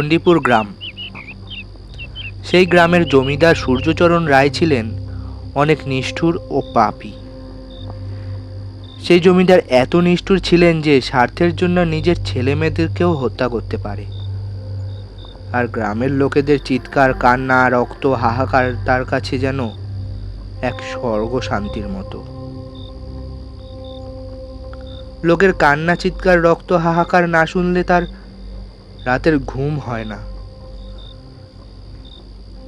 চণ্ডীপুর গ্রাম। সেই গ্রামের জমিদার সূর্যচরণ রায় ছিলেন অনেক নিষ্ঠুর ও পাপি। সেই জমিদার এত নিষ্ঠুর ছিলেন যে স্বার্থের জন্য নিজের ছেলে মেয়েদেরকেও হত্যা করতে পারে। আর গ্রামের লোকেদের চিৎকার, কান্না, রক্ত, হাহাকার তার কাছে যেন এক স্বর্গ শান্তির মতো। লোকের কান্না, চিৎকার, রক্ত, হাহাকার না শুনলে তার রাতের ঘুম হয় না।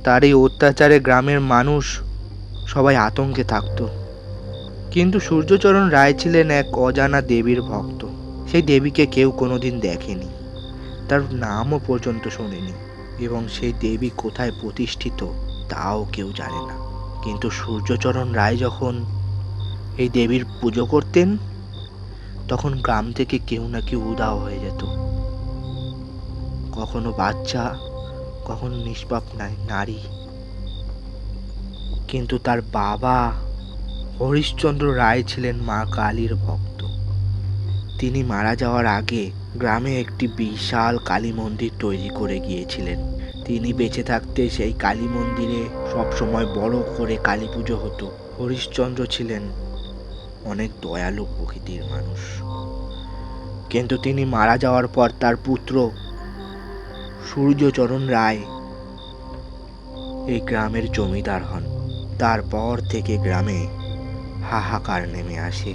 তার এই অত্যাচারে গ্রামের মানুষ সবাই আতঙ্কে থাকত। কিন্তু সূর্যচরণ রায় ছিলেন এক অজানা দেবীর ভক্ত। সেই দেবীকে কেউ কোনোদিন দেখেনি। তার নামও পর্যন্ত শোনেনি এবং সেই দেবী কোথায় প্রতিষ্ঠিত তাও কেউ জানে না। কিন্তু সূর্যচরণ রায় যখন এই দেবীর পুজো করতেন, তখন গ্রাম থেকে কেউ না কেউ উদাও হয়ে যেত। কখনো বাচ্চা, কখনো নিষ্পাপ নাই নারী। কিন্তু তার বাবা হরিশ্চন্দ্র রায় ছিলেন মা কালীর ভক্ত। তিনি মারা যাওয়ার আগে গ্রামে একটি বিশাল কালী মন্দির তৈরি করে গিয়েছিলেন। তিনি বেঁচে থাকতে সেই কালী মন্দিরে সবসময় বড় করে কালী পুজো হতো। হরিশ্চন্দ্র ছিলেন অনেক দয়ালু প্রকৃতির মানুষ। কিন্তু তিনি মারা যাওয়ার পর তার পুত্র সূর্যচরণ রায়। এই গ্রামের জমিদার হন। তারপর থেকে গ্রামে হাহাকার নেমে আসে।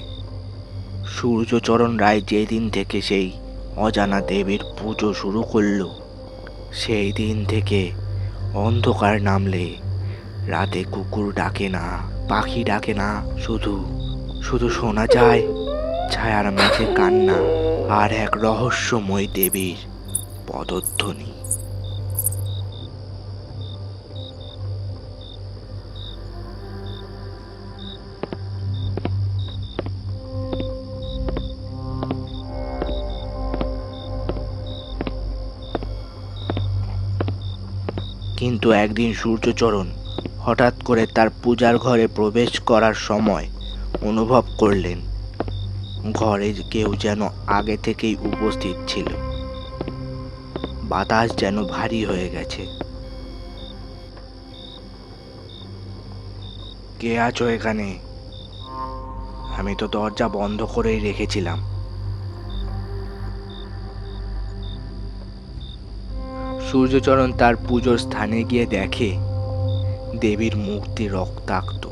সূর্যচরণ রায় যেদিন থেকে সেই অজানা দেবীর পুজো শুরু করল সেই দিন থেকে অন্ধকার নামলে রাতে কুকুর ডাকে না, পাখি ডাকে না, শুধু শুধু শোনা যায় ছায়ার মাঝে কান্না আর এক রহস্যময় দেবীর পদধ্বনি। কিন্তু একদিন সূর্যচরণ হঠাৎ করে তার পূজার ঘরে প্রবেশ করার সময় অনুভব করলেন, ঘরে কেউ যেন আগে থেকেই উপস্থিত ছিল। বাতাস যেন ভারী হয়ে গেছে। কে আছো এখানে? আমি তো দরজা বন্ধ করেই রেখেছিলাম। সূর্যচরণ তার পুজোর স্থানে গিয়ে দেখে, দেবীর মূর্তি রক্তাক্ত।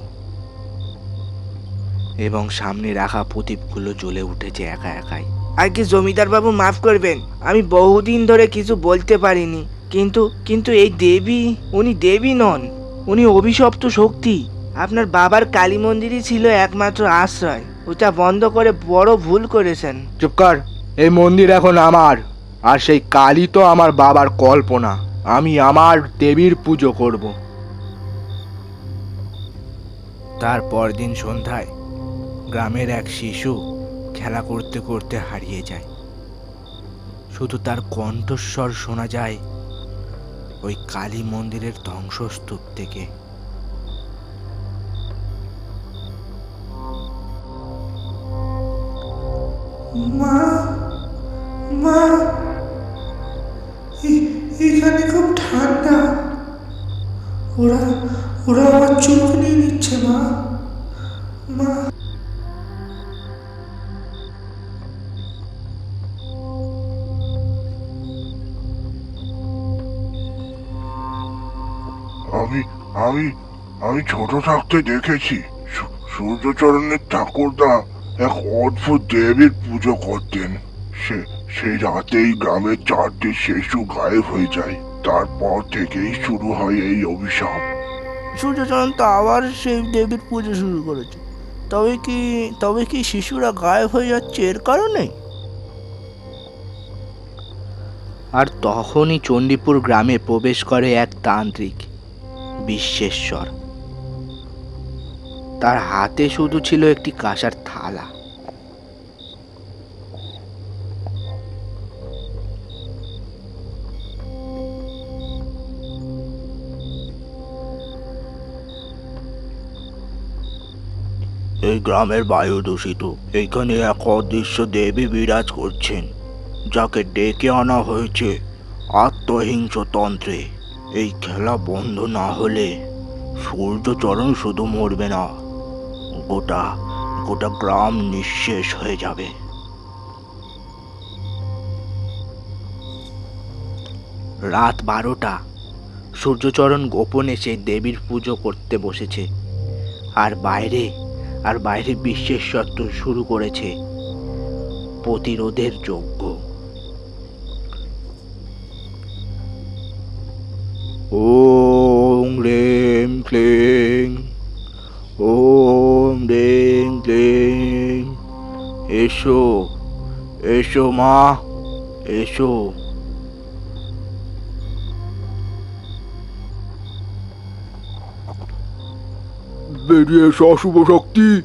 এবং সামনে রাখা প্রদীপগুলো জ্বলে উঠেছে একা একাই। আগে জমিদার বাবু মাফ করবেন, আমি বহুদিন ধরে কিছু বলতে পারিনি, কিন্তু কিন্তু এই দেবী, উনি দেবী নন, উনি অভিশপ্ত শক্তি। আপনার বাবার কালী মন্দিরই ছিল একমাত্র আশ্রয়, ওটা বন্ধ করে বড় ভুল করেছেন। চুপ কর, এই মন্দির এখন আমার। আর সেই কালী তো আমার বাবার কল্পনা। আমি আমার দেবীর পুজো করব। তারপর দিন সন্ধ্যায় গ্রামের এক শিশু খেলা করতে করতে হারিয়ে যায়। শুধু তার কণ্ঠস্বর শোনা যায় ওই কালী মন্দিরের ধ্বংসস্তূপ থেকে। মা মা এখানে খুব ঠান্ডা। ওরা ওরা আমার চোখ নিয়ে নিচ্ছে, মা। মা। আমি আমি আমি ছোট থাকতে দেখেছি। সূর্যচরণের ঠাকুরদা এক অদ্ভুত দেবীর পুজো করতেন। সে সেই রাতেই গ্রামের চারটি শিশু গায়েব হয়ে যায়। তারপর থেকেই শুরু হয় এই অভিশাপ। সূর্যচরণ তো আবার সেই দেবীর পুজো শুরু করেছে। তবে কি তবে কি শিশুরা গায়েব হয়ে যাচ্ছে এর কারণে? আর তখনই চণ্ডীপুর গ্রামে প্রবেশ করে এক তান্ত্রিক বিশ্বেশ্বর। তার হাতে শুধু ছিল একটি কাঁসার থালা। এই গ্রামের বায়ু দূষিত এখানে এক অদৃশ্য দেবী বিরাজ করছেন, যাকে ডেকে আনা হয়েছে আত্মহিংসতন্ত্রে। এই খেলা বন্ধ না হলে সূর্যচরণ শুধু মরবে না, গোটা গোটা গ্রাম নিঃশেষ হয়ে যাবে। রাত বারোটা, সূর্যচরণ গোপনে সেই দেবীর পুজো করতে বসেছে। আর বাইরে আর বাইরে বিশ্বেশ্বর শুরু করেছে প্রতিরোধের যজ্ঞ। ওম রেম ক্লেং, ওম রেম ক্লেং। এসো এসো মা, এসো। বেরিয়ে এসো, অশুভ শক্তি।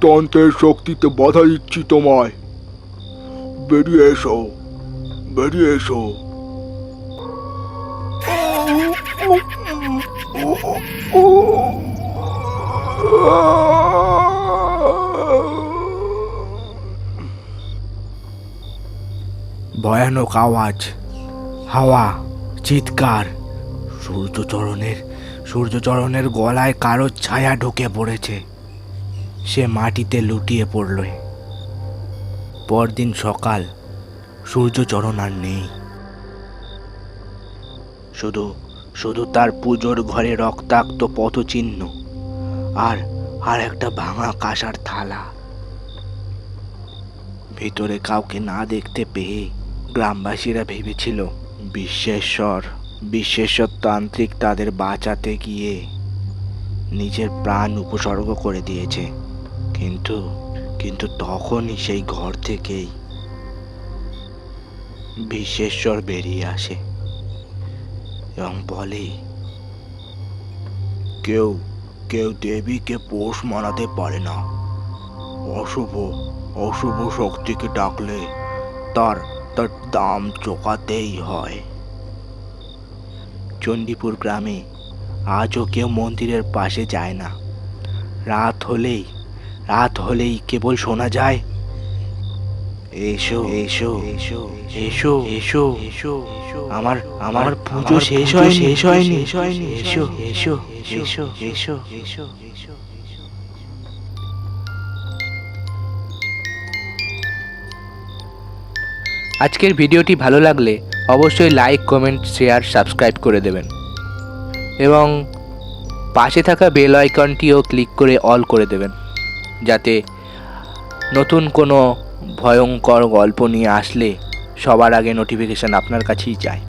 তন্ত্রের শক্তিতে বাধা দিচ্ছি তোমায়। বেরিয়ে এসো বেরিয়ে এসো। ভয়ানক আওয়াজ, হাওয়া, চিৎকার, সূর্যচরণের সূর্যচরণের গলায় কারও ছায়া ঢুকে পড়েছে। সে মাটিতে লুটিয়ে পড়ল। পরদিন সকাল, সূর্যচরণ আর নেই। শুধু শুধু তার পুজোর ঘরে রক্তাক্ত পথচিহ্ন আর আর একটা ভাঙা কাঁসার থালা। ভিতরে কাউকে না দেখতে পেয়ে গ্রামবাসীরা ভেবেছিল, বিশ্বেশ্বর। তান্ত্রিক তাদের বাঁচাতে গিয়ে নিজের প্রাণ উপসর্গ করে দিয়েছে। কিন্তু কিন্তু তখনই সেই ঘর থেকেই বিশ্বেশ্বর বেরিয়ে আসে এবং বলে, কেউ কেউ দেবীকে পোষ মানাতে পারে না। অশুভ অশুভ শক্তিকে ডাকলে তার তার দাম চোকাতেই হয়। চণ্ডীপুর গ্রামে আজও কেউ মন্দিরের পাশে যায় না রাত হলেই রাত হলেই কেবল শোনা যায় এসো এসো এসো এসো এসো এসো আমার আমার পুজো শেষ হয় শেষ হয়নি এসো এসো এসো এসো এসো এসো আজকের ভিডিওটি ভালো লাগলে অবশ্যই লাইক কমেন্ট শেয়ার সাবস্ক্রাইব করে দেবেন। এবং পাশে থাকা বেল আইকনটিও ক্লিক করে অল করে দেবেন, যাতে নতুন কোনো ভয়ঙ্কর গল্প নিয়ে আসলে সবার আগে নোটিফিকেশান আপনার কাছেই যায়।